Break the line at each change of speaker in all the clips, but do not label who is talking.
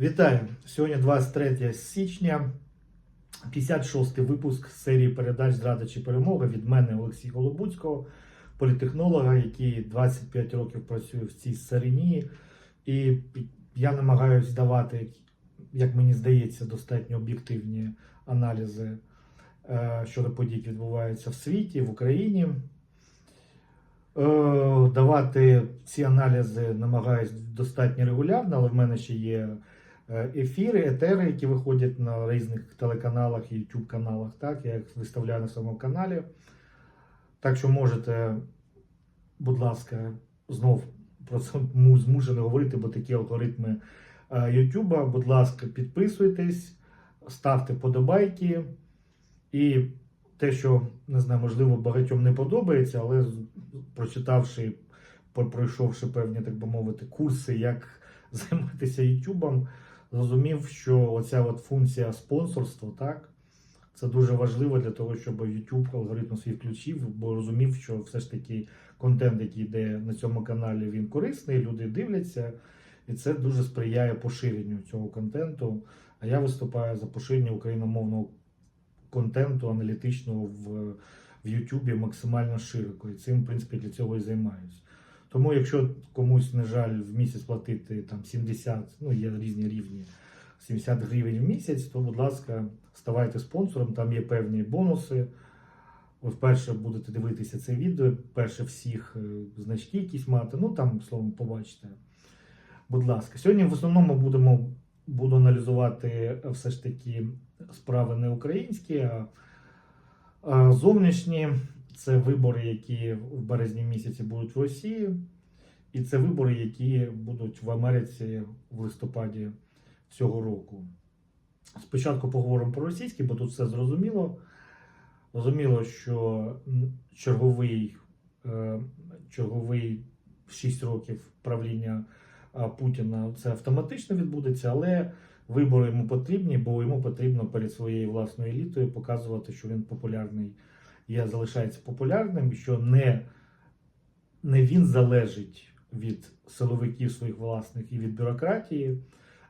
Вітаю! Сьогодні 23 січня, 56 випуск серії передач Зрада чи перемога від мене Олексія Голобуцького, політехнолога, який 25 років працює в цій царині. І я намагаюся давати, як мені здається, достатньо об'єктивні аналізи е, щодо подій, які відбуваються в світі, в Україні. Е, Давати ці аналізи намагаюсь достатньо регулярно, але в мене ще є ефіри, етери, які виходять на різних телеканалах YouTube каналах. Так, я їх виставляю на своєму каналі. Так що можете, будь ласка, знов про це змушений говорити, бо такі алгоритми е, YouTube. Будь ласка, підписуйтесь, ставте подобайки. І те, що не знаю, можливо, багатьом не подобається, але прочитавши, пройшовши певні, так би мовити, курси, як займатися Ютубом, зрозумів, що оця от функція спонсорства, так, це дуже важливо для того, щоб YouTube алгоритм свій включив, бо розумів, що все ж таки контент, який йде на цьому каналі, він корисний, люди дивляться, і це дуже сприяє поширенню цього контенту. А я виступаю за поширення україномовного контенту аналітичного в, в YouTube максимально широко. І цим, в принципі, для цього і займаюся. Тому, якщо комусь, на жаль, в місяць платити там 70, ну є різні рівні, 70 гривень в місяць, то, будь ласка, ставайте спонсором, там є певні бонуси. Ви вперше будете дивитися це відео, перше всіх е, значки якісь мати. Ну там, словом, побачите. Будь ласка, сьогодні в основному будемо буду аналізувати все ж таки справи не українські, а зовнішні. Це вибори, які в березні місяці будуть в Росії, і це вибори, які будуть в Америці в листопаді цього року. Спочатку поговоримо про російські, бо тут все зрозуміло. Зрозуміло, що черговий, е, черговий 6 років правління Путіна це автоматично відбудеться, але вибори йому потрібні, бо йому потрібно перед своєю власною елітою показувати, що він популярний є, залишається популярним, що не, не він залежить від силовиків своїх власних і від бюрократії,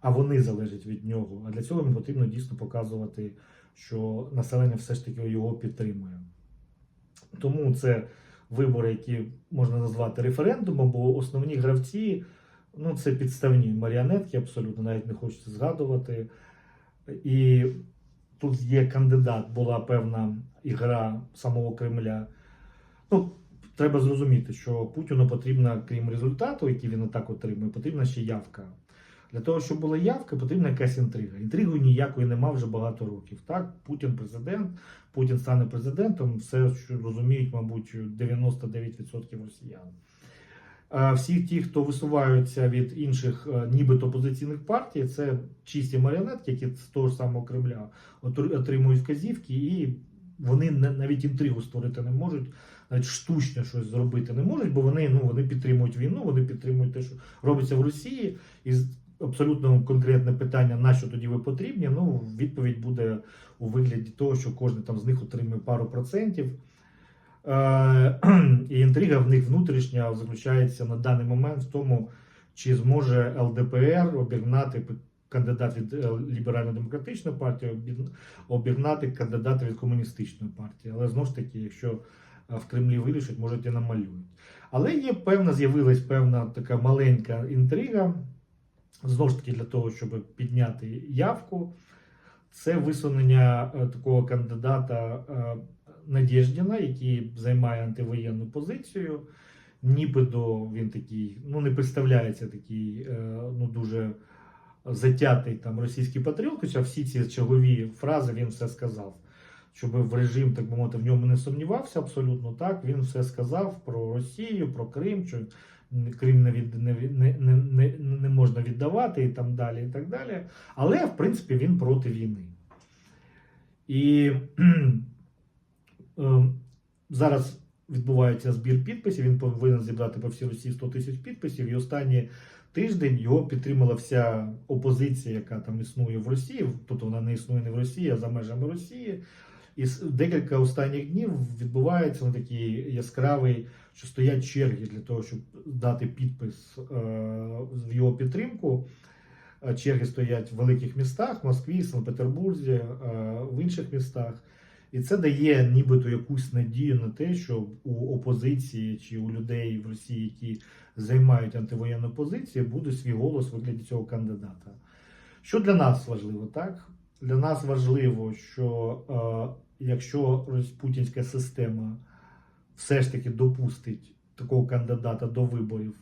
а вони залежать від нього. А для цього йому потрібно дійсно показувати, що населення все ж таки його підтримує. Тому це вибори, які можна назвати референдумом, бо основні гравці ну, це підставні маріонетки, абсолютно навіть не хочеться згадувати. І тут є кандидат, була певна ігра самого Кремля. Ну, треба зрозуміти, що Путіну потрібна, крім результату, який він так отримує, потрібна ще явка. Для того, щоб була явка, потрібна якась інтрига. Інтриги ніякої нема вже багато років. Так, Путін президент, Путін стане президентом, все, розуміють, мабуть, 99% росіян. А всі ті, хто висуваються від інших е, нібито опозиційних партій, це чисті маріонетки, які з того ж самого Кремля отримують вказівки, і вони навіть інтригу створити не можуть, навіть штучно щось зробити не можуть, бо вони, ну, вони підтримують війну, вони підтримують те, що робиться в Росії. І абсолютно конкретне питання, на що тоді ви потрібні, ну, відповідь буде у вигляді того, що кожен там з них отримує пару процентів. Е, І інтрига в них внутрішня заключається на даний момент в тому, чи зможе ЛДПР обігнати кандидат від е, ліберально-демократичної партії, обігн- обігнати кандидата від комуністичної партії. Але знову ж таки, якщо е, в Кремлі вирішать, можуть і намалюють. Але є певна, з'явилась певна така маленька інтрига, знову ж таки, для того, щоб підняти явку. Це висунення такого кандидата Надєждіна, який займає антивоєнну позицію. Нібито він такий, ну не представляється такий е, ну дуже затятий там російський патріот, хоча всі ці чергові фрази він все сказав. Щоб в режим, так би мовити, в ньому не сумнівався абсолютно так. Він все сказав про Росію, про Крим, що Крим не, від, не, не, не, не, можна віддавати і там далі, і так далі. Але, в принципі, він проти війни. І Зараз відбувається збір підписів. Він повинен зібрати по всій Росії 100 тисяч підписів. І останній тиждень його підтримала вся опозиція, яка там існує в Росії. Тобто вона не існує не в Росії, а за межами Росії. І декілька останніх днів відбувається на такий яскравий, що стоять черги для того, щоб дати підпис е, в його підтримку. е, черги стоять в великих містах, в Москві, Санкт-Петербурзі, е, в інших містах. І це дає нібито якусь надію на те, що у опозиції чи у людей в Росії, які займають антивоєнну позицію, буде свій голос вигляді цього кандидата. Що для нас важливо, так? Для нас важливо, що е, якщо путінська система все ж таки допустить такого кандидата до виборів,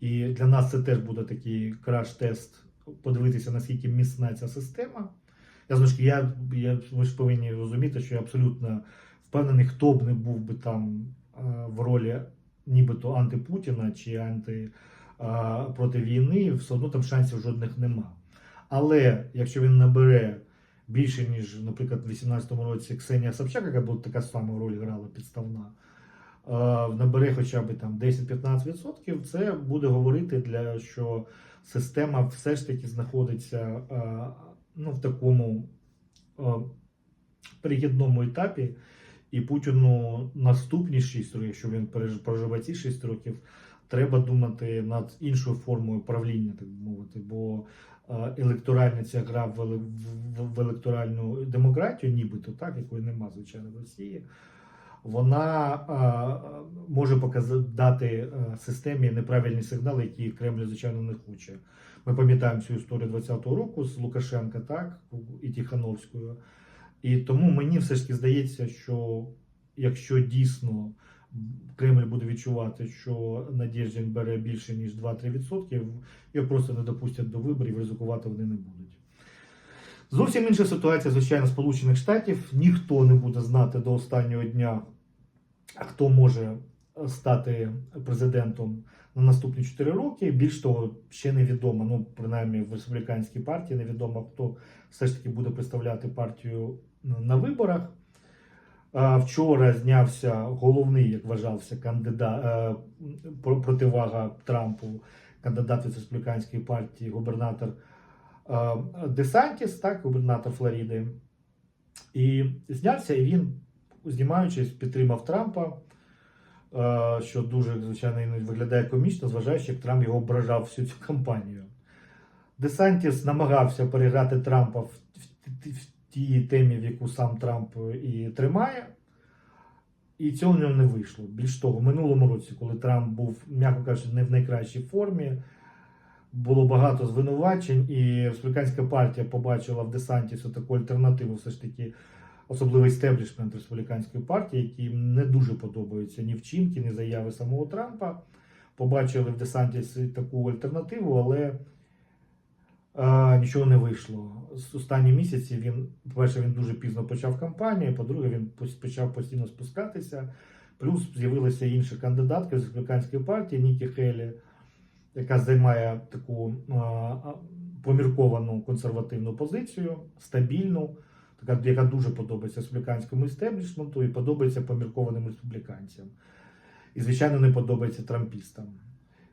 і для нас це теж буде такий краш-тест, подивитися, наскільки міцна ця система. Я знову я, я, ви ж повинні розуміти, що я абсолютно впевнений, хто б не був би там е, в ролі нібито антипутіна чи анти е, проти війни, все одно там шансів жодних нема. Але якщо він набере більше, ніж, наприклад, в 2018 році Ксенія Собчак, яка була така сама роль грала підставна, е, набере хоча б там 10-15%, це буде говорити для що система все ж таки знаходиться ну, в такому е, перехідному етапі, і Путіну наступні 6 років, якщо він проживе ці 6 років, треба думати над іншою формою правління, так би мовити. Бо е, електоральна ця гра в, в, електоральну демократію, нібито так, якої нема, звичайно, в Росії. Вона е, може показати системі неправильні сигнали, які Кремль, звичайно, не хоче. Ми пам'ятаємо цю історію 20-го року з Лукашенка, так, і Тихановською. І тому мені все ж таки здається, що якщо дійсно Кремль буде відчувати, що Надєждін бере більше ніж 2-3%, його просто не допустять до виборів, ризикувати вони не будуть. Зовсім інша ситуація, звичайно, Сполучених Штатів. Ніхто не буде знати до останнього дня, хто може стати президентом на наступні 4 роки. Більш того, ще невідомо, ну принаймні в республіканській партії невідомо, хто все ж таки буде представляти партію на виборах. Вчора знявся головний, як вважався, кандидат е, противага Трампу, кандидат від республіканської партії, губернатор е, Десантіс, так, губернатор Флориди. І знявся, і він, знімаючись, підтримав Трампа, що дуже, звичайно, іноді виглядає комічно, зважаючи, як Трамп його ображав всю цю кампанію. Десантіс намагався переграти Трампа в тій темі, в яку сам Трамп і тримає. І цього в нього не вийшло. Більш того, в минулому році, коли Трамп був, м'яко кажучи, не в найкращій формі, було багато звинувачень, і республіканська партія побачила в Десантісу таку альтернативу, все ж таки, особливий стеблішмент республіканської партії, їм не дуже подобаються ні вчинки, ні заяви самого Трампа. Побачили в Десантісі таку альтернативу, але е, нічого не вийшло. З останні місяці він, по-перше, він дуже пізно почав кампанію, по-друге, він почав постійно спускатися. Плюс з'явилася інша кандидатка з республіканської партії Нікі Хелі, яка займає таку а, а, помірковану консервативну позицію, стабільну, така, яка дуже подобається республіканському істеблішменту і подобається поміркованим республіканцям. І, звичайно, не подобається трампістам.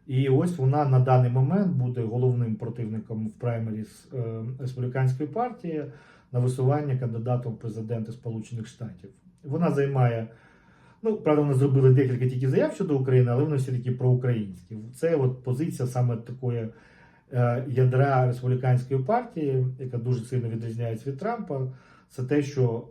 І ось вона на даний момент буде головним противником в праймеріс е, республіканської партії на висування кандидатом в президенти Сполучених Штатів. Вона займає, ну правда, вони зробили декілька тільки заяв щодо України, але вони всі такі проукраїнські. Це от позиція саме такої е, ядра республіканської партії, яка дуже сильно відрізняється від Трампа. Це те, що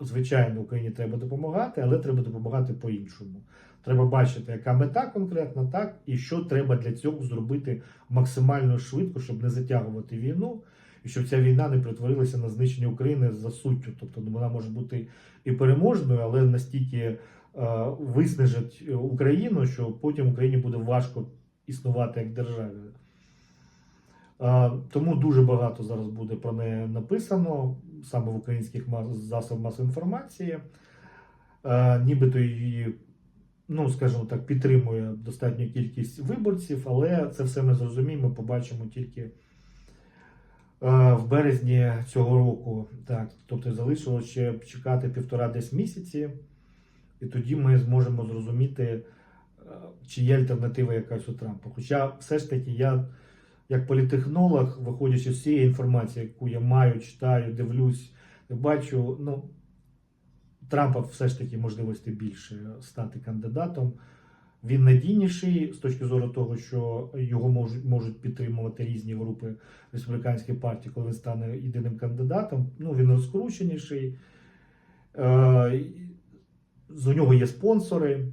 звичайно Україні треба допомагати, але треба допомагати по-іншому. Треба бачити, яка мета конкретна, так, і що треба для цього зробити максимально швидко, щоб не затягувати війну, і щоб ця війна не перетворилася на знищення України за суттю. Тобто ну, вона може бути і переможною, але настільки е, виснажить Україну, що потім Україні буде важко існувати як державі. Е, Тому дуже багато зараз буде про неї написано саме в українських засобах масової інформації. Е, Нібито її, ну скажімо так, підтримує достатню кількість виборців, але це все ми зрозуміємо, побачимо тільки е, в березні цього року. Так, тобто залишилося ще чекати півтора десь місяці, і тоді ми зможемо зрозуміти, е, чи є альтернатива якась у Трампа. Хоча все ж таки я, як політехнолог, виходячи з цієї інформації, яку я маю, читаю, дивлюсь, бачу, ну. Трампа все ж таки можливості більше стати кандидатом. Він надійніший з точки зору того, що його можуть, можуть підтримувати різні групи республіканської партії, коли він стане єдиним кандидатом. Ну, він розкрученіший. Е, з- нього є спонсори.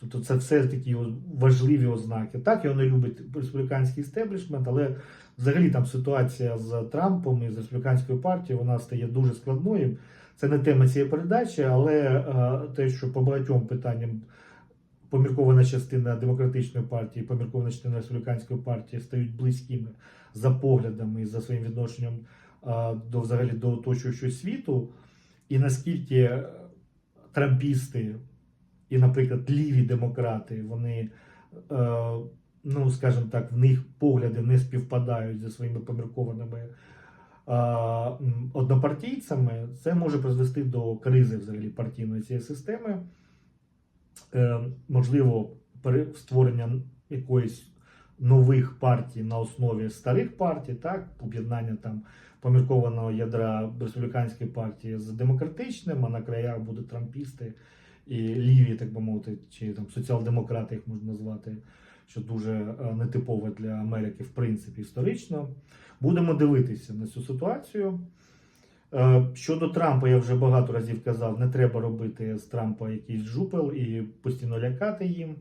Тобто це все такі важливі ознаки. Так, його не любить республіканський істеблішмент, але взагалі там ситуація з Трампом і з республіканською партією вона стає дуже складною. Це не тема цієї передачі, але е, те, що по багатьом питанням поміркована частина демократичної партії, поміркована частина республіканської партії стають близькими за поглядами і за своїм відношенням е, до взагалі до оточуючого світу, і наскільки трампісти і, наприклад, ліві демократи, вони, е, ну скажімо так, в них погляди не співпадають зі своїми поміркованими однопартійцями, це може призвести до кризи взагалі партійної цієї системи. Е, можливо, створення якоїсь нових партій на основі старих партій, так, об'єднання там поміркованого ядра республіканської партії з демократичним, а на краях будуть трампісти і ліві, так би мовити, чи там соціал-демократи їх можна назвати, що дуже е, нетипове для Америки, в принципі, історично. Будемо дивитися на цю ситуацію. Е, Щодо Трампа, я вже багато разів казав, не треба робити з Трампа якийсь жупел і постійно лякати їм.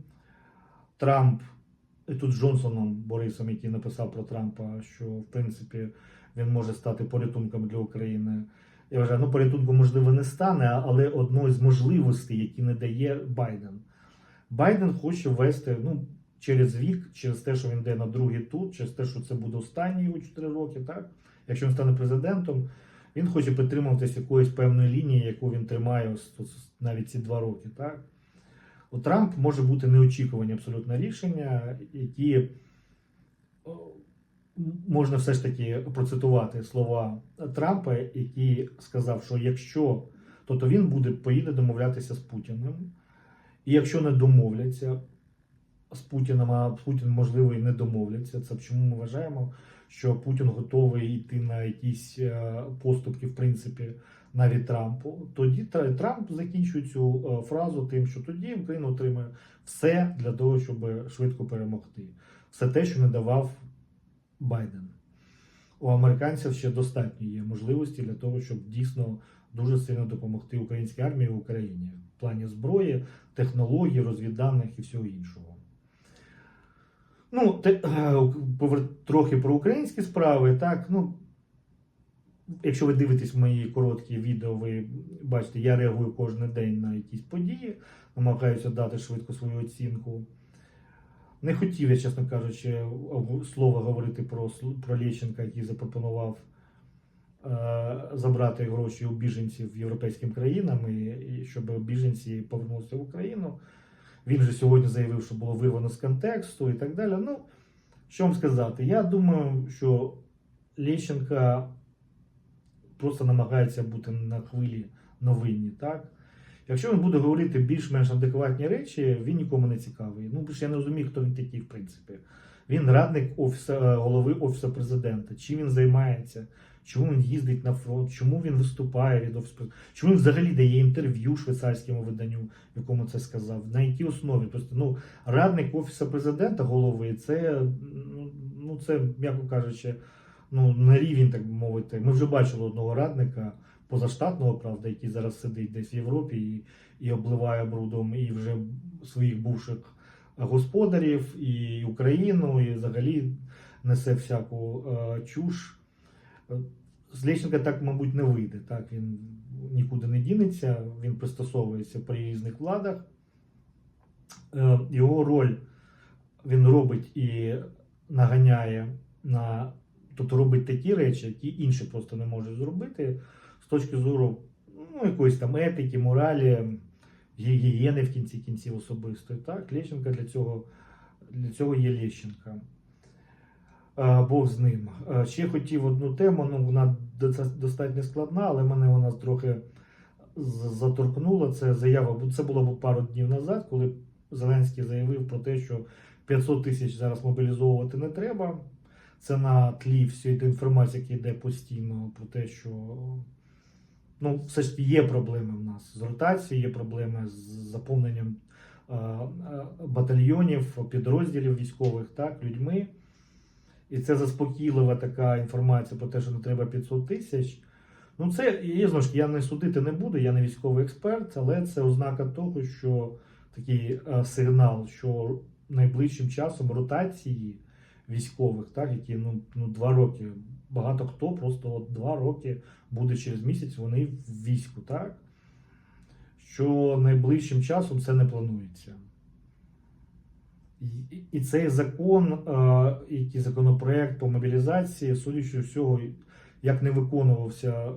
Трамп, і тут Джонсоном Борисом, який написав про Трампа, що в принципі він може стати порятунком для України. Я вважаю, ну порятунком можливо не стане, але одною з можливостей, які не дає Байден. Байден хоче ввести ну, через вік, через те, що він йде на другий тур, через те, що це буде останні його 4 роки, так? Якщо він стане президентом, він хоче підтримуватися якоїсь певної лінії, яку він тримає навіть ці два роки. Так? У Трамп може бути неочікувані абсолютно рішення, які можна все ж таки процитувати слова Трампа, який сказав, що якщо то, то він буде поїде домовлятися з Путіним. І якщо не домовляться з Путіним, а Путін, можливо, і не домовляться, це чому ми вважаємо, що Путін готовий йти на якісь е, поступки, в принципі, навіть Трампу. Тоді Трамп закінчує цю е, фразу тим, що тоді Україна отримає все для того, щоб швидко перемогти. Все те, що не давав Байден. У американців ще достатньо є можливості для того, щоб дійсно дуже сильно допомогти українській армії в Україні в плані зброї, технологій, розвідданих і всього іншого. Ну, те, е, трохи про українські справи. Так, ну, якщо ви дивитесь мої короткі відео, ви бачите, я реагую кожен день на якісь події, намагаюся дати швидко свою оцінку. Не хотів я, чесно кажучи, слова говорити про, про Лещенка, який запропонував е, забрати гроші у біженців європейським країнам, і, щоб біженці повернулися в Україну. Він же сьогодні заявив, що було вирвано з контексту і так далі. Ну, що вам сказати? Я думаю, що Лещенка просто намагається бути на хвилі новинні, так? Якщо він буде говорити більш-менш адекватні речі, він нікому не цікавий. Ну, ж я не розумію, хто він такий, в принципі. Він радник офіса, голови Офісу президента. Чим він займається? Чому він їздить на фронт? Чому він виступає від офісу? Чому він взагалі дає інтерв'ю швейцарському виданню, якому це сказав? На якій основі? Просто ну, радник Офісу президента голови, це, ну, ну, це, м'яко кажучи, ну, на рівень, так би мовити. Ми вже бачили одного радника позаштатного, правда, який зараз сидить десь в Європі і, і обливає брудом і вже своїх бувших господарів, і Україну, і взагалі несе всяку е, чуш. З Лещенка так, мабуть, не вийде. Так? Він нікуди не дінеться, він пристосовується при різних владах. Е, його роль він робить і наганяє на. Тобто робить такі речі, які інші просто не можуть зробити з точки зору ну, якоїсь там етики, моралі, гігієни в кінці кінців особистої. Так, Лещенка для цього, для цього є Лещенка. Е, Бог з ним. Ще хотів одну тему, ну вона достатньо складна, але мене вона трохи заторкнула. Це заява, бо це було пару днів назад, коли Зеленський заявив про те, що 500 тисяч зараз мобілізовувати не треба. Це на тлі всієї інформації, яка йде постійно про те, що ну, все ж є проблеми в нас з ротацією, є проблеми з заповненням е, е, батальйонів, підрозділів військових, так, людьми. І це заспокійлива така інформація про те, що не треба 500 тисяч. Ну, це і, знову ж я не судити не буду, я не військовий експерт, але це ознака того, що такий е, сигнал, що найближчим часом ротації військових, так, які ну, ну, два роки, багато хто просто от два роки буде через місяць, вони в війську, так? Що найближчим часом це не планується. І, цей закон, який законопроект по мобілізації, судячи всього, як не виконувався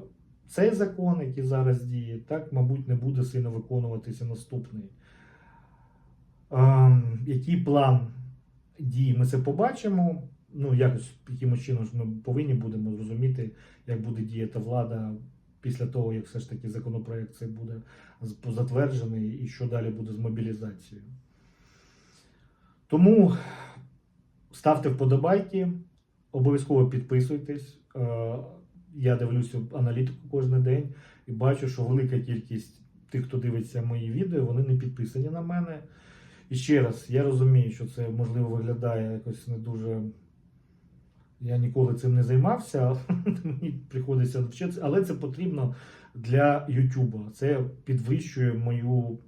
цей закон, який зараз діє, так, мабуть, не буде сильно виконуватися наступний. Е, який план дій ми це побачимо? Ну, якось якимось чином ми повинні будемо зрозуміти, як буде діяти влада після того, як все ж таки законопроект цей буде затверджений, і що далі буде з мобілізацією. Тому ставте вподобайки, обов'язково підписуйтесь. Е, Я дивлюся аналітику кожен день і бачу, що велика кількість тих, хто дивиться мої відео, вони не підписані на мене. І ще раз, я розумію, що це можливо виглядає якось не дуже. Я ніколи цим не займався, мені приходиться навчитися, але це потрібно для YouTube. Це підвищує мою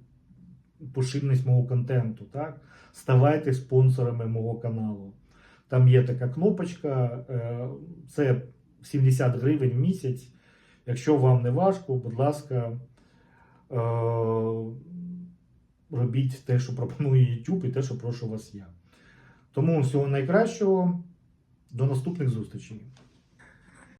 поширеність мого контенту. Так? Ставайте спонсорами мого каналу. Там є така кнопочка, е, це 70 гривень в місяць. Якщо вам не важко, будь ласка, е, робіть те, що пропонує YouTube, і те, що прошу вас я. Тому всього найкращого. До наступних зустрічей.